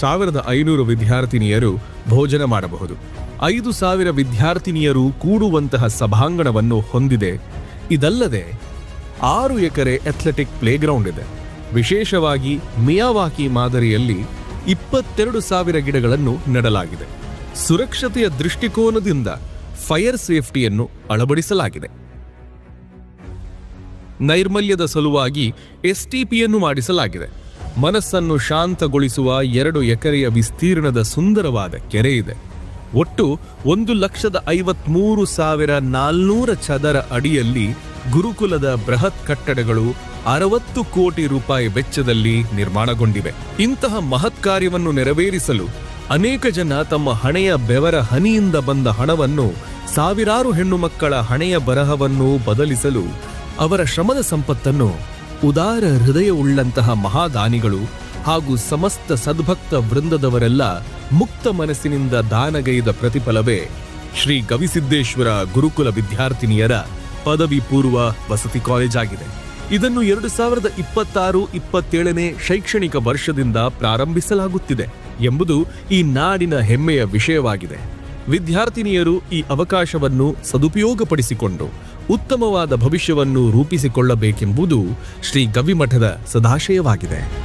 ಸಾವಿರದ ಐನೂರು ವಿದ್ಯಾರ್ಥಿನಿಯರು ಭೋಜನ ಮಾಡಬಹುದು. ಐದು ಸಾವಿರ ವಿದ್ಯಾರ್ಥಿನಿಯರು ಕೂಡುವಂತಹ ಸಭಾಂಗಣವನ್ನು ಹೊಂದಿದೆ. ಇದಲ್ಲದೆ ಆರು ಎಕರೆ ಅಥ್ಲೆಟಿಕ್ ಪ್ಲೇಗ್ರೌಂಡ್ ಇದೆ. ವಿಶೇಷವಾಗಿ ಮಿಯಾವಾಕಿ ಮಾದರಿಯಲ್ಲಿ ಇಪ್ಪತ್ತೆರಡು ಸಾವಿರ ಗಿಡಗಳನ್ನು ನೆಡಲಾಗಿದೆ. ಸುರಕ್ಷತೆಯ ದೃಷ್ಟಿಕೋನದಿಂದ ಫೈರ್ ಸೇಫ್ಟಿಯನ್ನು ಅಳವಡಿಸಲಾಗಿದೆ. ನೈರ್ಮಲ್ಯದ ಸಲುವಾಗಿ ಎಸ್ಟಿಪಿಯನ್ನು ಮಾಡಿಸಲಾಗಿದೆ. ಮನಸ್ಸನ್ನು ಶಾಂತಗೊಳಿಸುವ ಎರಡು ಎಕರೆಯ ವಿಸ್ತೀರ್ಣದ ಸುಂದರವಾದ ಕೆರೆ ಇದೆ. ಒಟ್ಟು ಒಂದು ಲಕ್ಷದ ಐವತ್ಮೂರು ಸಾವಿರ ನಾಲ್ನೂರ ಚದರ ಅಡಿಯಲ್ಲಿ ಗುರುಕುಲದ ಬೃಹತ್ ಕಟ್ಟಡಗಳು ಅರವತ್ತು ಕೋಟಿ ರೂಪಾಯಿ ವೆಚ್ಚದಲ್ಲಿ ನಿರ್ಮಾಣಗೊಂಡಿವೆ. ಇಂತಹ ಮಹತ್ ಕಾರ್ಯವನ್ನು ನೆರವೇರಿಸಲು ಅನೇಕ ಜನ ತಮ್ಮ ಹಣೆಯ ಬೆವರ ಹನಿಯಿಂದ ಬಂದ ಹಣವನ್ನು ಸಾವಿರಾರು ಹೆಣ್ಣು ಮಕ್ಕಳ ಹಣೆಯ ಬರಹವನ್ನು ಬದಲಿಸಲು ಅವರ ಶ್ರಮದ ಸಂಪತ್ತನ್ನು ಉದಾರ ಹೃದಯವುಳ್ಳಂತಹ ಮಹಾದಾನಿಗಳು ಹಾಗೂ ಸಮಸ್ತ ಸದ್ಭಕ್ತ ವೃಂದದವರೆಲ್ಲ ಮುಕ್ತ ಮನಸ್ಸಿನಿಂದ ದಾನಗೈದ ಪ್ರತಿಫಲವೇ ಶ್ರೀ ಗವಿಸಿದ್ದೇಶ್ವರ ಗುರುಕುಲ ವಿದ್ಯಾರ್ಥಿನಿಯರ ಪದವಿ ಪೂರ್ವ ವಸತಿ ಕಾಲೇಜ್ ಆಗಿದೆ ಇದನ್ನು ಎರಡು ಸಾವಿರದ ಇಪ್ಪತ್ತಾರು ಇಪ್ಪತ್ತೇಳನೇ ಶೈಕ್ಷಣಿಕ ವರ್ಷದಿಂದ ಪ್ರಾರಂಭಿಸಲಾಗುತ್ತಿದೆ ಎಂಬುದು ಈ ನಾಡಿನ ಹೆಮ್ಮೆಯ ವಿಷಯವಾಗಿದೆ. ವಿದ್ಯಾರ್ಥಿನಿಯರು ಈ ಅವಕಾಶವನ್ನು ಸದುಪಯೋಗಪಡಿಸಿಕೊಂಡು ಉತ್ತಮವಾದ ಭವಿಷ್ಯವನ್ನು ರೂಪಿಸಿಕೊಳ್ಳಬೇಕೆಂಬುದು ಶ್ರೀ ಗವಿಮಠದ ಸದಾಶಯವಾಗಿದೆ.